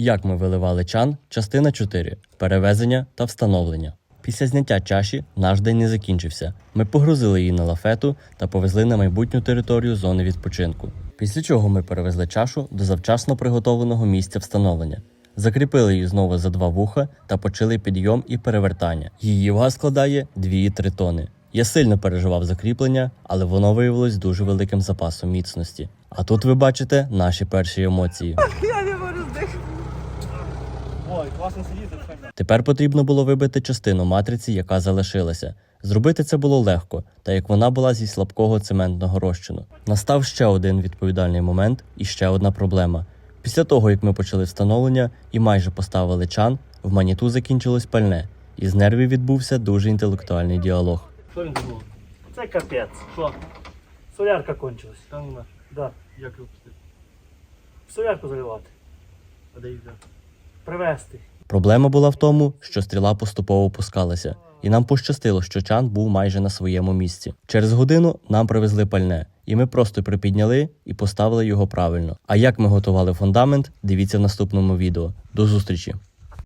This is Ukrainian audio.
Як ми виливали чан, частина 4. Перевезення та встановлення. Після зняття чаші наш день не закінчився. Ми погрузили її на лафету та повезли на майбутню територію зони відпочинку. Після чого ми перевезли чашу до завчасно приготовленого місця встановлення. Закріпили її знову за два вуха та почали підйом і перевертання. Її вага складає 2,3 тони. Я сильно переживав закріплення, але воно виявилось дуже великим запасом міцності. А тут ви бачите наші перші емоції. Я не можу здихати. Ой, класно сидіти. Тепер потрібно було вибити частину матриці, яка залишилася. Зробити це було легко, та як вона була зі слабкого цементного розчину. Настав ще один відповідальний момент і ще одна проблема. Після того, як ми почали встановлення і майже поставили чан, в маніту закінчилось пальне, і з нервів відбувся дуже інтелектуальний діалог. Що він забув? Це капець. Що? Солярка кончилась. Там у. Да. Як його пустити? Солярку заливати. А де їх взяти? Привезти. Проблема була в тому, що стріла поступово опускалася, і нам пощастило, що чан був майже на своєму місці. Через годину нам привезли пальне, і ми просто припідняли і поставили його правильно. А як ми готували фундамент, дивіться в наступному відео. До зустрічі!